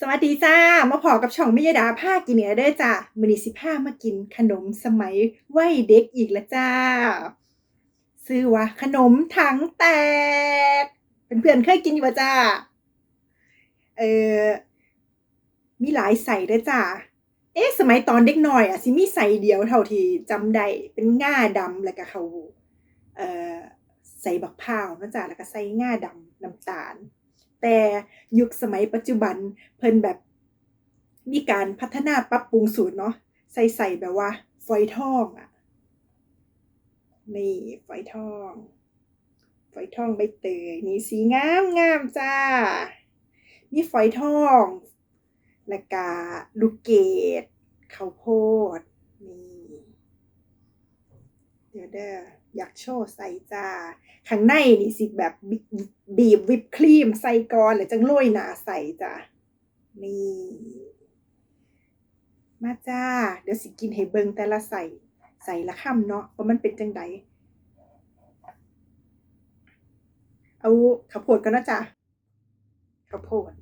สวัสดีจ้า มาพอกับช่องมิยดาผ้ากินเหนือเด้อจ้ามือนีสิผ้ามากินขนมสมัยวัยเด็กอีกแล้วจ้า ซื้อว่าขนมถังแตกเพื่อนๆเคยกินอยู่ป่ะจ้า เออมีหลายใส่เด้อจ้า เอ๊ะสมัยตอนเด็กหน้อยอะสิมีใส่เดียวเท่าที่จำได้เป็นง่าดำแล้วก็เขาเอ่อใส่บักพร้าวนะจ้าแล้วก็ใส่ง่าดำน้ำตาล แต่ยุคสมัยปัจจุบันเพิ่นแบบมีการพัฒนาปรับปรุงสูตรเนาะใส่ใส่แบบว่า ฝอยทองอะนี่ฝอยทอง ฝอยทองใบเตยนี่สีงามงามจ้า มีฝอยทองแล้วก็ลูกเกดข้าวโพด เดี๋ยวเด้ออยากโชว์ใส่จ้าข้างในนี่สิแบบบีบวิปครีมใส่ก่อนแล้วจังโรยหนาใส่จ้ะนี่มาจ้า เดี๋ยวสิกินให้เบิงแต่ละใส่ใส่ละค่ำเนาะว่ามันเป็นจังไดเอาข้าวโพดกันนะจ้ะข้าวโพด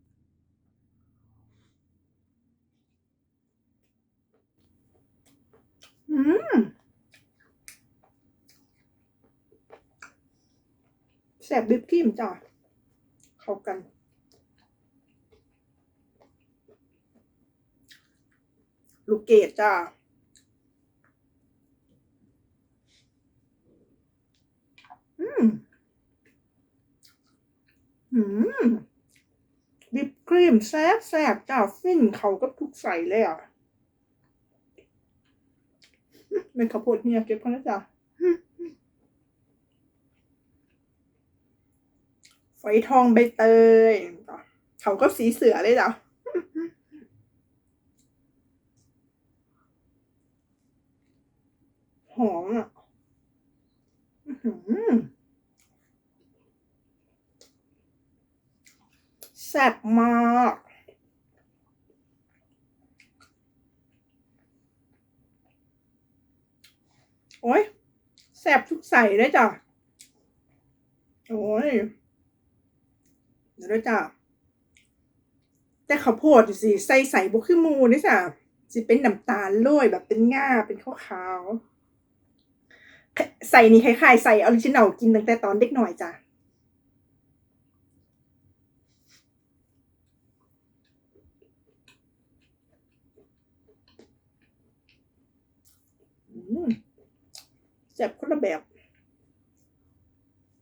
อืม แสบบิบครีมจ้ะ เข้ากัน ลูกเกดจ้าอืม อืมบิบครีมแซบแซบจ้าฟินเขากับทุกใส่เลยอะเป็นข้าวโพดเนี่ยเก็บก่อนะจ๊ะ ฝอยทองใบเตย เขาก็สีเสือเลยจ้ะหอมอะแซ่บมากโอ้ยแซ่บทุกใส่เลยจ้ะ โอ้ย เดี๋ยวด้วยจ้ะแต่ข้าวโพดสิใส่ใส่บุคือหมูนี่จ้ะสิเป็นน้ำตาลโรยแบบเป็นง่าเป็นขาวๆใส่นี่คล้ายๆใส่ออริจินัลกินตั้งแต่ตอนเด็กหน่อยจ้ะแซ่บคนละแบบ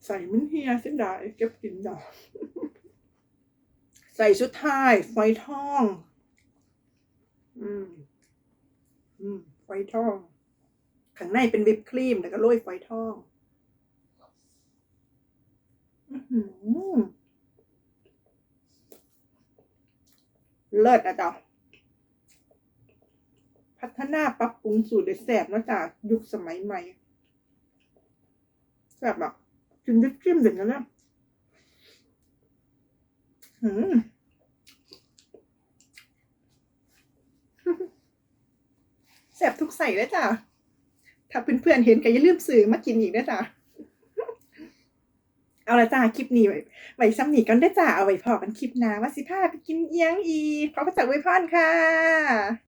ใส่มันเฮียเส้นได้เก็บกินจ้ะ ใส่ชุดไทยไฟทอง อืม อืม ไฟทอง ข้างในเป็นวิปครีม แล้วก็โรยไฟทอง อื้อหือเลิศอะจ๊ะพัฒนาปรับปรุงสูตรได้แสบนะจ๊ะยุคสมัยใหม่แสบแบบกินวิปครีมเด็ดนะเนี่ย แสบทุกใส่เลยจ้ะ ถ้าเพื่อนๆเห็นก็อย่าลืมซื้อมากินอีกนะจ๊ะเอาละจ้าคลิปนี้ไว้ซ้ำหนีกันได้จ้า เอาไว้พอกันคลิปหน้าว่าสิพาไปกินเอียงอีขอพระเจ้าอวยพรค่ะ